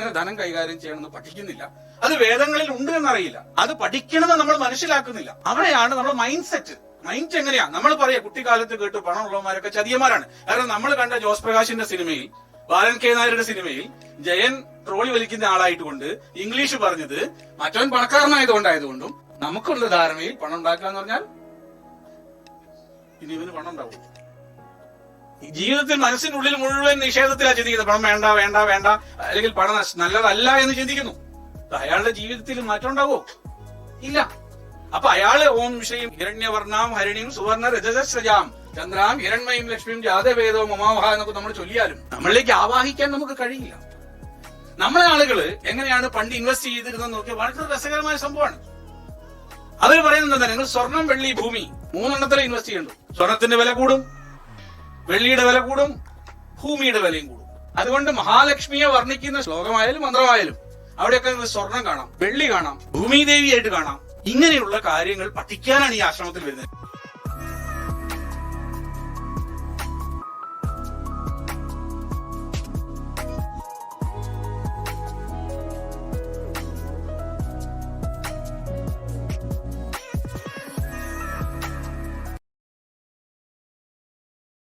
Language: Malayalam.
എങ്ങനെ ധനം കൈകാര്യം ചെയ്യണമെന്ന് പഠിക്കുന്നില്ല. അത് വേദങ്ങളിൽ ഉണ്ട് എന്നറിയില്ല. അത് പഠിക്കണമെന്ന് നമ്മൾ മനസ്സിലാക്കുന്നില്ല. അവിടെയാണ് നമ്മുടെ മൈൻഡ് സെറ്റ് മൈൻഡ് എങ്ങനെയാ? നമ്മൾ പറയാ കുട്ടിക്കാലത്ത് കേട്ട് പണമുള്ളവന്മാരൊക്കെ ചതിയന്മാരാണ്. കാരണം നമ്മൾ കണ്ട ജോസ് പ്രകാശിന്റെ സിനിമയിൽ ബാലൻ കെ നായരുടെ സിനിമയിൽ ജയൻ ട്രോളി വലിക്കുന്ന ആളായിട്ട് കൊണ്ട് ഇംഗ്ലീഷ് പറഞ്ഞത് മറ്റവൻ പണക്കാരനായതുകൊണ്ടായതുകൊണ്ടും നമുക്കുള്ള ധാരണയിൽ പണം ഉണ്ടാക്കുക എന്ന് പറഞ്ഞാൽ ഇനി ഇവന് പണം ഉണ്ടാവും ജീവിതത്തിൽ മനസ്സിനുള്ളിൽ മുഴുവൻ നിഷേധത്തിലാണ് ചിന്തിക്കുന്നത്. പണം വേണ്ട വേണ്ട വേണ്ട. അല്ലെങ്കിൽ പണം നല്ലതല്ല എന്ന് ചിന്തിക്കുന്നു. അയാളുടെ ജീവിതത്തിൽ മാറ്റം ഉണ്ടാവോ ഇല്ല. അപ്പൊ അയാൾ ഓം ശ്രീം ഹിരണ്യവർണാം ഹരിണിയും സുവർണ രജതശ്രജാം ചന്ദ്രാം ഹിരൺമയും ലക്ഷ്മിയും ജാതവേദവും മമാവഹ എന്നൊക്കെ നമ്മൾ ചൊല്ലിയാലും നമ്മളിലേക്ക് ആവാഹിക്കാൻ നമുക്ക് കഴിയില്ല. നമ്മളെ ആളുകൾ എങ്ങനെയാണ് പണ്ട് ഇൻവെസ്റ്റ് ചെയ്തിരുന്നത് നോക്കിയാൽ വളരെ രസകരമായ സംഭവമാണ്. അവർ പറയുന്നത് എന്താ നിങ്ങൾ സ്വർണം വെള്ളി ഭൂമി മൂന്നെണ്ണത്തിലെ ഇൻവെസ്റ്റ് ചെയ്യണ്ടു സ്വർണത്തിന്റെ വില കൂടും. വെള്ളിയുടെ വില കൂടും ഭൂമിയുടെ വിലയും കൂടും. അതുകൊണ്ട് മഹാലക്ഷ്മിയെ വർണിക്കുന്ന ശ്ലോകമായാലും മന്ത്രമായാലും അവിടെയൊക്കെ നിങ്ങൾക്ക് സ്വർണം കാണാം വെള്ളി കാണാം ഭൂമിദേവിയായിട്ട് കാണാം. ഇങ്ങനെയുള്ള കാര്യങ്ങൾ പഠിക്കാനാണ് ഈ ആശ്രമത്തിൽ വരുന്നത്.